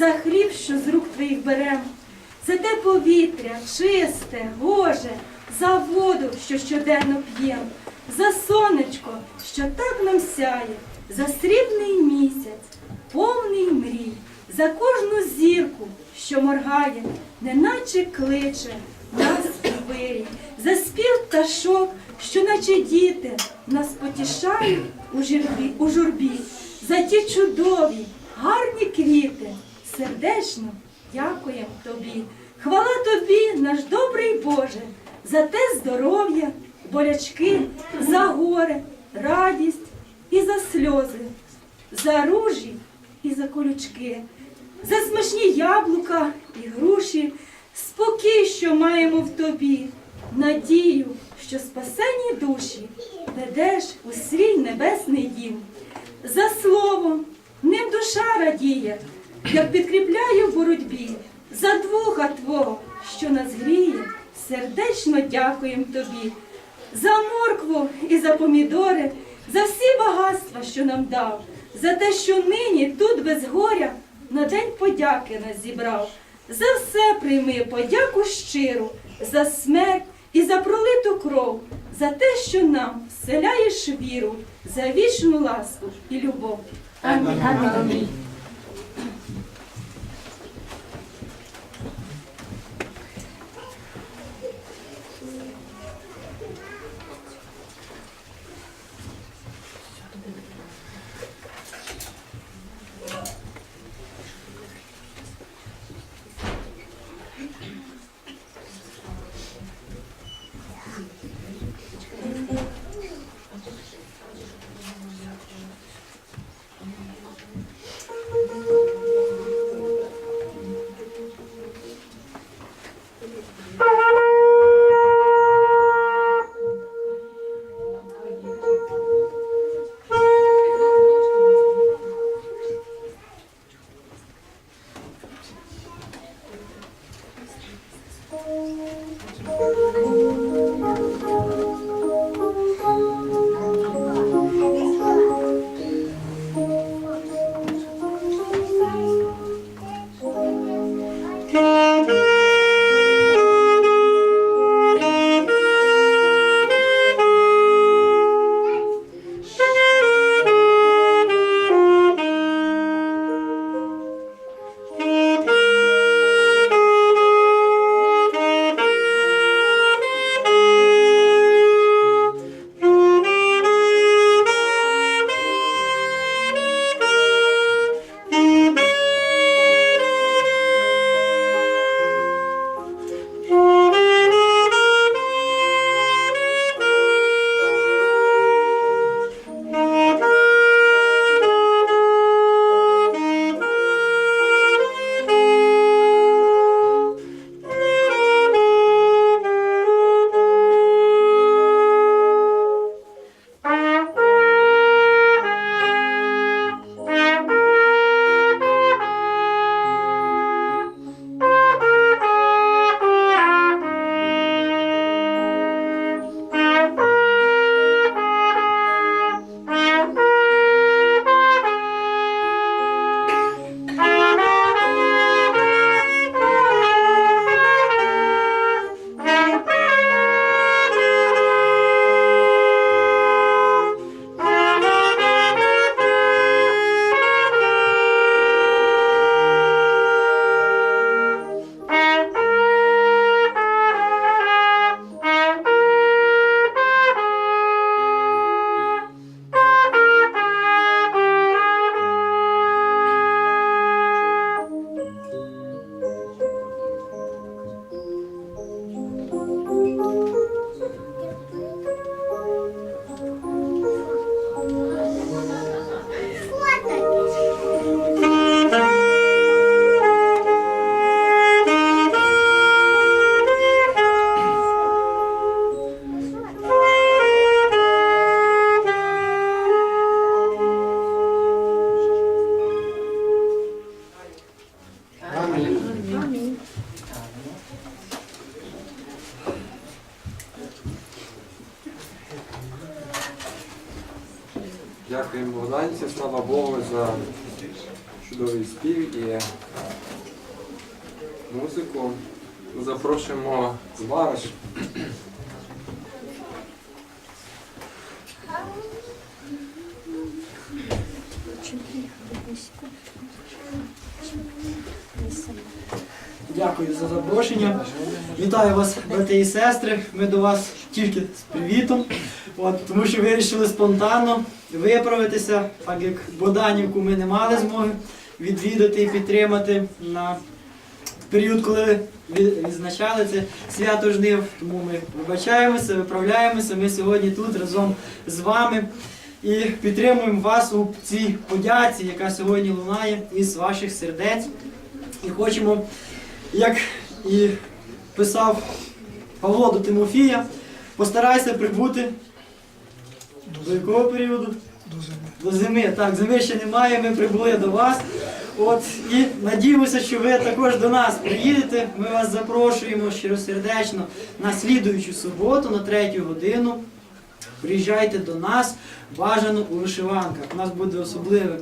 за хліб, що з рук твоїх берем, за те повітря чисте, Боже, за воду, що щоденно п'єм, за сонечко, що так нам сяє, за срібний місяць, повний мрій, за кожну зірку, що моргає, неначе кличе нас у вирій, за спів пташок, що наче діти нас потішають у журбі, у журбі, за ті чудові, гарні квіти, сердечно дякуємо тобі. Хвала тобі, наш добрий Боже, за те здоров'я, болячки, за горе, радість і за сльози, за ружі і за колючки, за смачні яблука і груші, спокій, що маємо в тобі, надію, що спасені душі ведеш у свій небесний дім. За словом, ним душа радіє, як підкріпляє в боротьбі, за двуха Твого, що нас гріє, сердечно дякуємо тобі, за моркву і за помідори, за всі багатства, що нам дав, за те, що нині тут без горя на день подяки нас зібрав. За все прийми подяку щиру, за смерть і за пролиту кров, за те, що нам вселяєш віру, за вічну ласку і любов. Амінь. Амінь. Дякую за запрошення. Вітаю вас, брати і сестри. Ми до вас тільки з привітом, От, тому що вирішили спонтанно виправитися, так як Боданівку ми не мали змоги відвідати і підтримати на період, коли ві- відзначали це свято жнив. Тому ми вибачаємося, виправляємося. Ми сьогодні тут разом з вами і підтримуємо вас у цій подяці, яка сьогодні лунає із ваших сердець. І хочемо як і писав Павло до Тимофія, постарайся прибути до якого періоду? До зими. До зими. Так, зими ще немає, ми прибули до вас. От, і надіємося, що ви також до нас приїдете. Ми вас запрошуємо щиросердечно на слідуючу суботу, на третю годину. Приїжджайте до нас, бажано у вишиванках. У нас буде особливе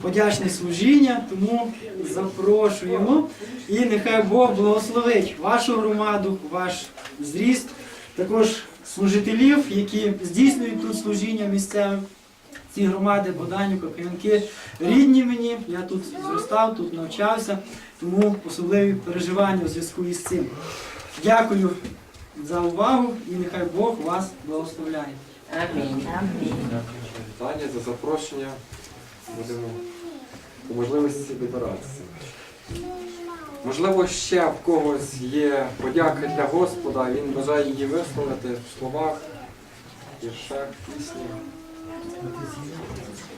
подячне служіння, тому запрошуємо. І нехай Бог благословить вашу громаду, ваш зріст, також служителів, які здійснюють тут служіння місцеве. Ці громади Боданівка, Кам'янки рідні мені. Я тут зростав, тут навчався, тому особливі переживання у зв'язку із цим. Дякую за увагу і нехай Бог вас благословляє. Амінь. Вітання за запрошення. Будемо по можливості добиратися. Можливо, ще в когось є подяка для Господа, він бажає її висловити в словах, віршах, пісні. Gracias.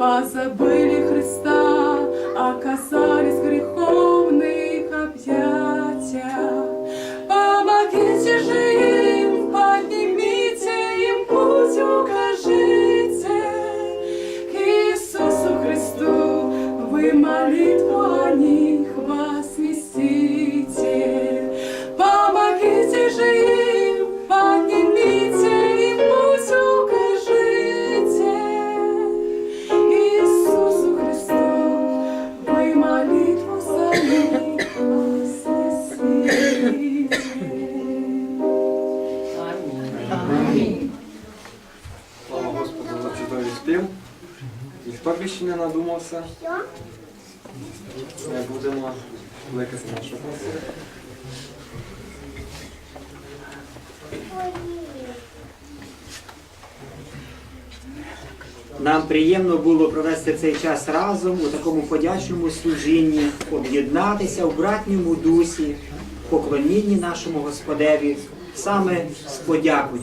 Позабыли Христа, оказались в Амінь. Слава Господу за чудовий спів. Ніхто більше не надумався. Ми будемо кликати нашу гостю. Нам приємно було провести цей час разом у такому подячному служінні, об'єднатися в братньому дусі, поклонінні нашому Господеві, саме з подякою.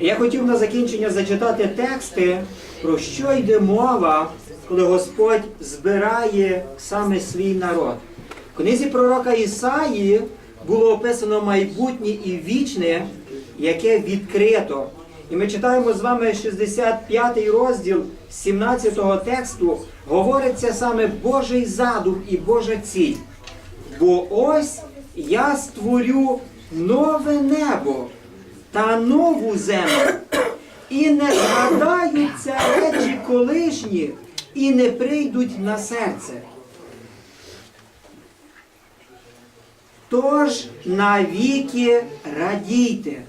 Я хотів на закінчення зачитати тексти, про що йде мова, коли Господь збирає саме свій народ. В книзі пророка Ісаї було описано майбутнє і вічне, яке відкрито. І ми читаємо з вами 65 розділ 17 тексту, говориться саме Божий задум і Божа ціль. Бо ось я створю нове небо та нову землю, і не згадаються речі колишні, і не прийдуть на серце. Тож навіки радійте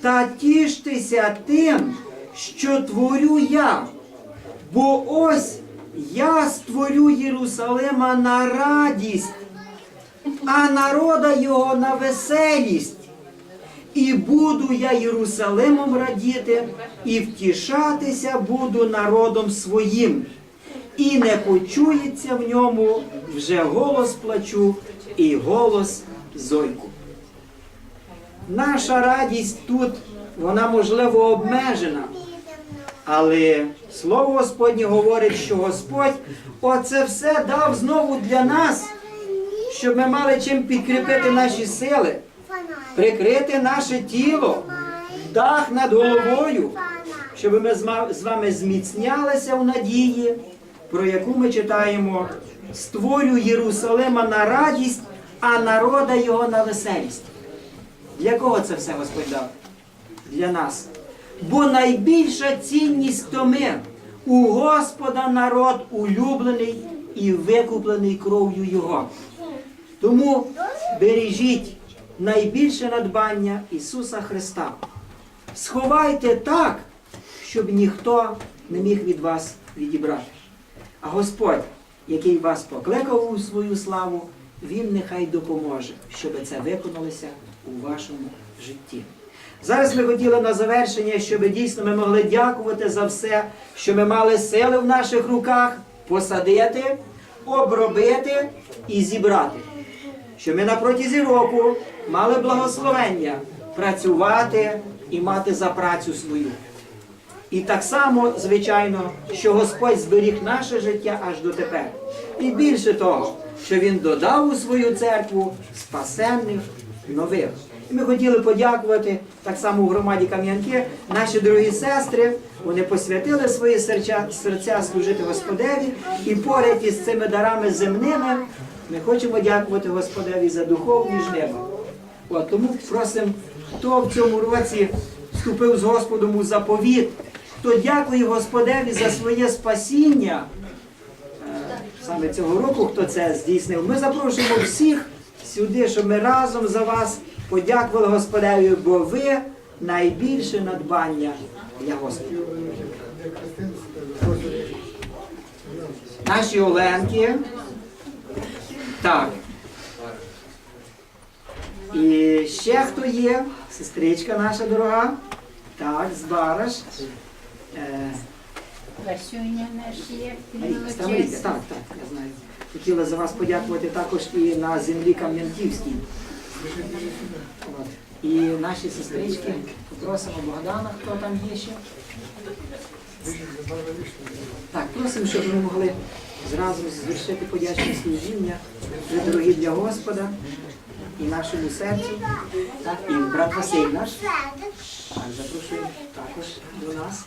та тіштеся тим, що творю я. Бо ось я створю Єрусалима на радість, а народа його на веселість. І буду я Єрусалимом радіти, і втішатися буду народом своїм. І не почується в ньому вже голос плачу і голос зойку. Наша радість тут, вона можливо обмежена. Але слово Господнє говорить, що Господь оце все дав знову для нас, щоб ми мали чим підкріпити наші сили, прикрити наше тіло, дах над головою, щоб ми з вами зміцнялися в надії, про яку ми читаємо, створю Єрусалима на радість, а народа його на веселість. Для кого це все Господь дав? Для нас. Бо найбільша цінність то ми. У Господа народ улюблений і викуплений кров'ю Його. Тому бережіть найбільше надбання Ісуса Христа. Сховайте так, щоб ніхто не міг від вас відібрати. А Господь, який вас покликав у свою славу, Він нехай допоможе, щоб це виконалося у вашому житті. Зараз ми хотіли на завершення, щоб дійсно ми могли дякувати за все, що ми мали сили в наших руках посадити, обробити і зібрати. Що ми на протязі року мали благословення працювати і мати за працю свою. І так само, звичайно, що Господь зберіг наше життя аж до тепер. І більше того, що Він додав у свою церкву спасенних нових. І ми хотіли подякувати так само у громаді Кам'янки, наші дорогі сестри. Вони посвятили свої серця, серця служити Господеві. І поряд із цими дарами земними ми хочемо дякувати Господеві за духовні жнива. От, тому просимо, хто в цьому році вступив з Господом у заповіт, хто дякує Господеві за своє спасіння, е, саме цього року, хто це здійснив, ми запрошуємо всіх сюди, щоб ми разом за вас подякували Господеві, бо ви найбільше надбання для Господа. Наші Оленки. Так. І ще хто є? Сестричка наша дорога. Так, з Бараш. Е, наш є, Марійка, так, так, я знаю. Хотіла за вас подякувати також і на землі Кам'янківській. І наші сестрички, попросимо Богдана, хто там є ще. Так, просимо, щоб ми могли зразу звершити подячне служіння, ви дорогі для Господа і нашому серцю. Так, і брат Василь наш. Так, запрошую також до нас.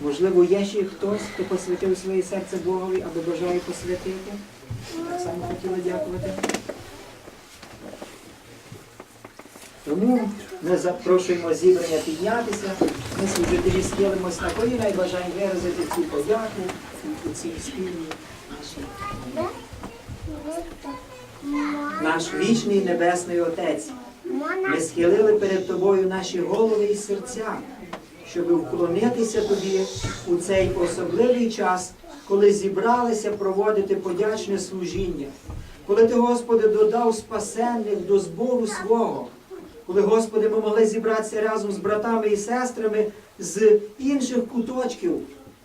Можливо, є ще хтось, хто посвятив своє серце Богові або бажає посвятити. Так само хотіла дякувати. Тому ми запрошуємо зібрання піднятися. Ми служителі схилимось на коліна і бажаємо виразити цю подяку у цій спільній нашій. Наш вічний небесний Отець. Ми схилили перед тобою наші голови і серця, щоб вклонитися тобі у цей особливий час, коли зібралися проводити подячне служіння, коли ти, Господи, додав спасенних до збору свого, коли, Господи, ми могли зібратися разом з братами і сестрами з інших куточків.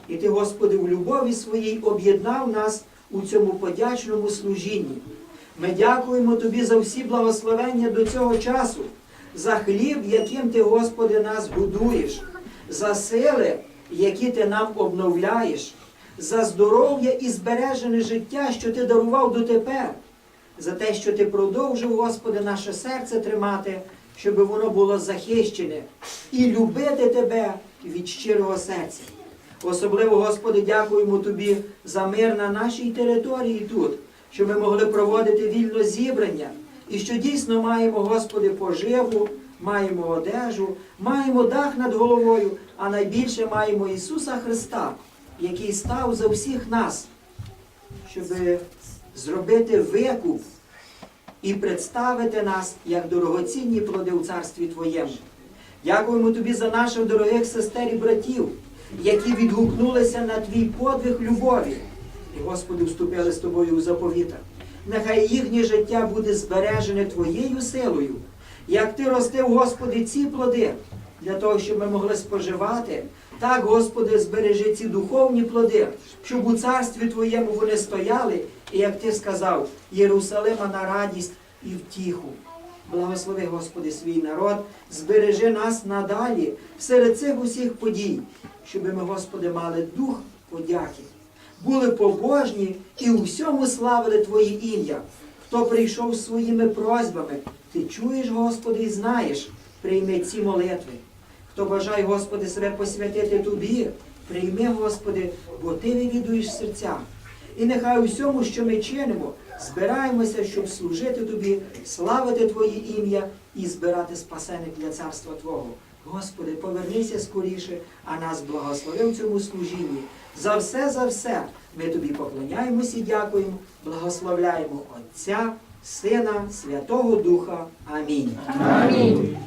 І ти, Господи, в любові своїй об'єднав нас у цьому подячному служінні. Ми дякуємо Тобі за всі благословення до цього часу, за хліб, яким Ти, Господи, нас будуєш, за сили, які Ти нам обновляєш, за здоров'я і збережене життя, що Ти дарував дотепер, за те, що Ти продовжив, Господи, наше серце тримати, щоб воно було захищене і любити Тебе від щирого серця. Особливо, Господи, дякуємо Тобі за мир на нашій території тут, що ми могли проводити вільно зібрання, і що дійсно маємо, Господи, поживу, маємо одежу, маємо дах над головою, а найбільше маємо Ісуса Христа, який став за всіх нас, щоб зробити викуп і представити нас як дорогоцінні плоди у Царстві Твоєму. Дякуємо Тобі за наших дорогих сестер і братів, які відгукнулися на Твій подвиг любові. І, Господи, вступили з Тобою у заповітах. Нехай їхнє життя буде збережене Твоєю силою, як Ти ростив, Господи, ці плоди, для того, щоб ми могли споживати. Так, Господи, збережи ці духовні плоди, щоб у царстві Твоєму вони стояли, і як Ти сказав, Єрусалима на радість і втіху. Благослови, Господи, свій народ, збережи нас надалі серед цих усіх подій, щоб ми, Господи, мали дух подяки, були побожні і у всьому славили Твоє ім'я. Хто прийшов своїми просьбами, Ти чуєш, Господи, і знаєш, прийми ці молитви. Хто бажає, Господи, себе посвятити Тобі, прийми, Господи, бо Ти вивідуєш серця. І нехай у всьому, що ми чинимо, збираємося, щоб служити Тобі, славити Твоє ім'я і збирати спасених для царства Твого. Господи, повернися скоріше, а нас благослови в цьому служінні. За все, за все ми Тобі поклоняємося і дякуємо, благословляємо Отця, Сина, Святого Духа. Амінь. Амінь.